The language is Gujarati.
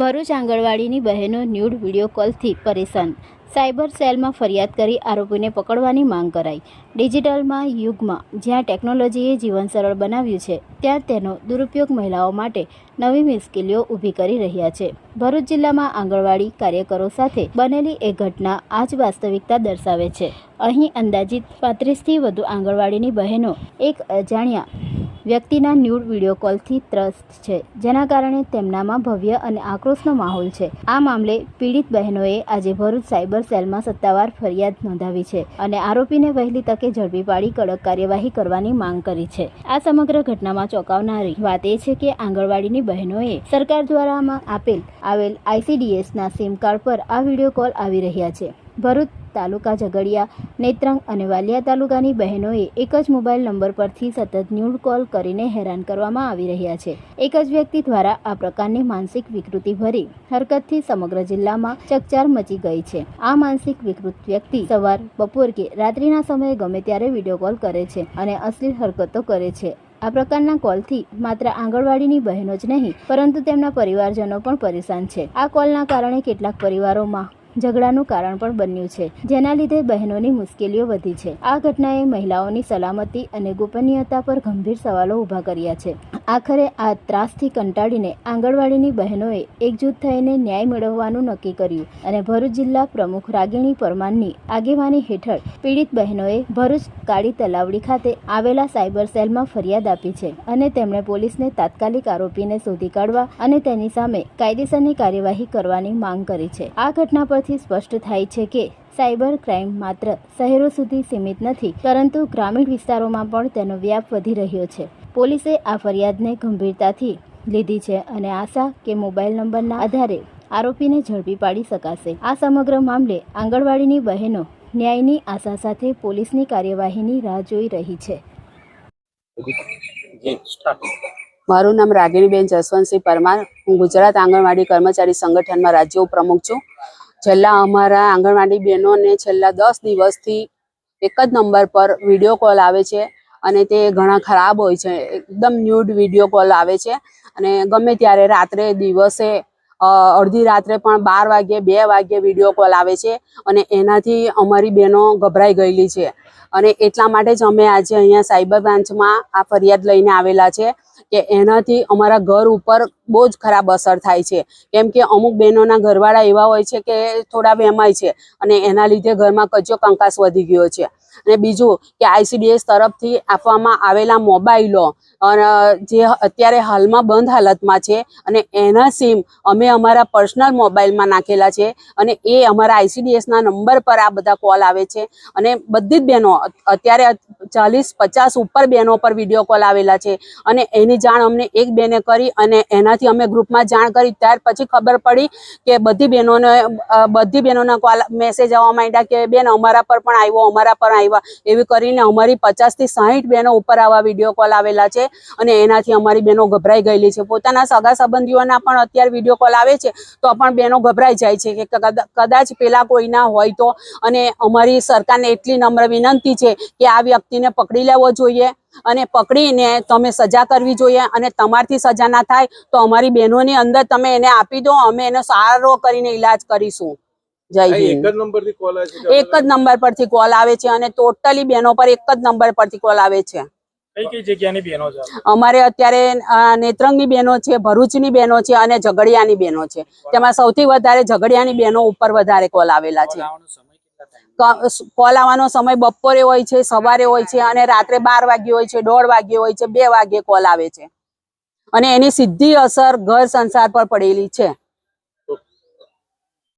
ભરૂચ આંગણવાડીની બહેનો ન્યૂડ વીડિયો કોલથી પરેશાન. સાયબર સેલમાં ફરિયાદ કરી આરોપીને પકડવાની માંગ કરાઈ. ડિજિટલમાં યુગમાં જ્યાં ટેકનોલોજીએ જીવન સરળ બનાવ્યું છે, ત્યાં તેનો દુરુપયોગ મહિલાઓ માટે નવી મુશ્કેલીઓ ઊભી કરી રહ્યા છે. ભરૂચ જિલ્લામાં આંગણવાડી કાર્યકરો સાથે બનેલી એ ઘટના આ જ વાસ્તવિકતા દર્શાવે છે. અહીં અંદાજિત પાંત્રીસથી વધુ આંગણવાડીની બહેનો, એક અજાણ્યા વ્યક્તિના ન્યૂડ વીડિયો કોલથી ત્રસ્ત છે, જેના કારણે તેમનામાં ભવ્ય અને આક્રોશનો માહોલ છે. આ મામલે પીડિત બહેનોએ આજે ભરૂચ સાયબર સેલમાં સત્તાવાર ફરિયાદ નોંધાવી છે અને આરોપીને વહેલી તકે ઝડપી પાડી કડક કાર્યવાહી કરવાની માંગ કરી છે. આ સમગ્ર ઘટનામાં ચોંકાવનારી વાત એ છે કે આંગણવાડીની બહેનોએ સરકાર દ્વારામાં આપેલ આવેલ આઈસીડીએસના સિમ કાર્ડ પર આ વીડિયો કોલ આવી રહ્યા છે. ભરૂચ તાલુકા ઝઘડિયા, નેત્રંગ અને વાલિયા તાલુકાની બહેનોએ એક જ મોબાઈલ નંબર પરથી સતત ન્યૂડ કોલ કરીને હેરાન કરવામાં આવી રહ્યા છે. એક જ વ્યક્તિ દ્વારા આ પ્રકારની માનસિક વિકૃતિ ભરી હરકતથી સમગ્ર જિલ્લામાં ચકચાર મચી ગઈ છે. આ માનસિક વિકૃત વ્યક્તિ સવાર, બપોર કે રાત્રિના સમયે ગમે ત્યારે વીડિયો કોલ કરે છે અને અશ્લીલ હરકતો કરે છે. આ પ્રકારના કોલથી માત્ર આંગણવાડીની બહેનો જ નહીં, પરંતુ તેમના પરિવારજનો પણ પરેશાન છે. આ કોલના કારણે કેટલાક પરિવારોમાં ઝઘડાનું કારણ પણ બન્યું છે, જેના લીધે બહેનોની મુશ્કેલીઓ વધી છે. આ ઘટનાએ મહિલાઓની સલામતી અને ગોપનીયતા પર ગંભીર સવાલો ઊભા કર્યા છે. આખરે આ ત્રાસથી કંટાળીને આંગણવાડીની બહેનોએ એકજૂથ થઈને ન્યાય મેળવવાનું નક્કી કર્યું અને ભરૂચ જિલ્લા પ્રમુખ રાગીણી પરમારની આગેવાની હેઠળ પીડિત બહેનોએ ભરૂચ કાળી તલાવડી ખાતે આવેલા સાયબર સેલમાં ફરિયાદ આપી છે અને તેમણે પોલીસને તાત્કાલિક આરોપીને શોધી કાઢવા અને તેની સામે કાયદેસરની કાર્યવાહી કરવાની માંગ કરી છે. આ ઘટના પરથી સ્પષ્ટ થાય છે કે સાયબર ક્રાઇમ માત્ર શહેરો સુધી સીમિત નથી, પરંતુ ગ્રામીણ વિસ્તારોમાં પણ તેનો વ્યાપ વધી રહ્યો છે. પોલીસે આ ફરિયાદને ગંભીરતાથી લીધી છે અને આશા કે મોબાઈલ નંબરના આધારે આરોપીને ઝડપી પાડી શકાશે. આ સમગ્ર મામલે આંગણવાડીની બહેનો ન્યાયની આશા સાથે પોલીસની કાર્યવાહીની રાહ જોઈ રહી છે. મારું નામ રાગીણીબેન જસવંતસિંહ પરમાર. હું ગુજરાત આંગણવાડી કર્મચારી સંગઠનમાં રાજ્ય ઉપપ્રમુખ છું. છેલ્લા અમારા આંગણવાડી બહેનોને છેલ્લા દસ દિવસથી એક જ નંબર પર વીડિયો કોલ આવે છે. અને તે ઘણા ખરાબ હોય છે. એકદમ ન્યૂડ વીડિયો કોલ આવે છે અને ગમે ત્યારે રાત્રે દિવસે અડધી રાત્રે પણ બાર વાગ્યે, બે વાગ્યે વીડિયો કોલ આવે છે અને એનાથી અમારી બહેનો ગભરાઈ ગયેલી છે. અને એટલા માટે જ અમે આજે અહીંયા સાયબર બ્રાન્ચમાં આ ફરિયાદ લઈને આવેલા છે કે એનાથી અમારા ઘર ઉપર બહુ જ ખરાબ અસર થાય છે. કેમ કે અમુક બહેનોના ઘરવાળા એવા હોય છે કે થોડા વેમાય છે અને એના લીધે ઘરમાં કચ્યો કંકાસ વધી ગયો છે. અને બીજું કે આઈસીડીએસ તરફથી આપવામાં આવેલા મોબાઈલો, અને, જે અત્યારે હાલમાં બંધ હાલતમાં છે, અને એના સિમ અમે અમારા પર્સનલ મોબાઈલમાં નાખેલા છે, અને એ અમારા આઈસીડીએસના નંબર પર આ બધા કોલ આવે છે, અને બધી જ બહેનો, અત્યારે ચાલીસ, પચાસ ઉપર બહેનો પર વીડિયો કોલ આવેલા છે, અને એની જાણ અમને એક બેને કરી, અને એનાથી અમે ગ્રુપમાં જાણ કરી, ત્યાર પછી ખબર પડી કે બધી બહેનોને બધી બહેનોના કોલ, મેસેજ આવવા માંડ્યા કે બેન અમારા પર પણ આવ્યો, અમારા પર આવ્યા. એવી કરીને અમારી પચાસથી સાહીઠ બહેનો ઉપર આવા વીડિયો કોલ આવેલા છે અને એનાથી અમારી બહેનો ગભરાઈ ગયેલી છે. પોતાના સગા સંબંધીઓના પણ અત્યારે વીડિયો કોલ આવે છે તો પણ બહેનો ગભરાઈ જાય છે કે કદાચ પેલા કોઈના હોય તો. અને અમારી સરકારને એટલી નમ્ર વિનંતી છે કે આ વ્યક્તિને પકડી લેવો જોઈએ અને પકડીને તમે સજા કરવી જોઈએ અને તમારથી સજા ના થાય તો અમારી બહેનોની અંદર તમે એને આપી દો, અમે એનો સારો કરીને ઈલાજ કરીશું. જય એક હિન્દ. જ નંબરથી કોલ આવે છે એક જ નંબર પરથી કોલ આવે છે અને ટોટલી બહેનો પર એક જ નંબર પરથી કોલ આવે છે. કઈ કઈ બહેનો છે? અમારે અત્યારે નેત્રંગની બહેનો છે ભરૂચની બહેનો છે અને ઝઘડિયાની બહેનો છે. તેમાં સૌથી વધારે ઝઘડિયાની બહેનો ઉપર વધારે કોલ આવેલા છે. કોલ આવવાનો સમય કેટલા time? ક- કોલ આવવાનો સમય બપોરે હોય છે સવારે હોય છે અને રાત્રે બાર વાગ્યે હોય છે દોઢ વાગ્યે હોય છે બે વાગ્યે કોલ આવે છે. અને એની સીધી અસર ઘર સંસાર પર પડેલી છે.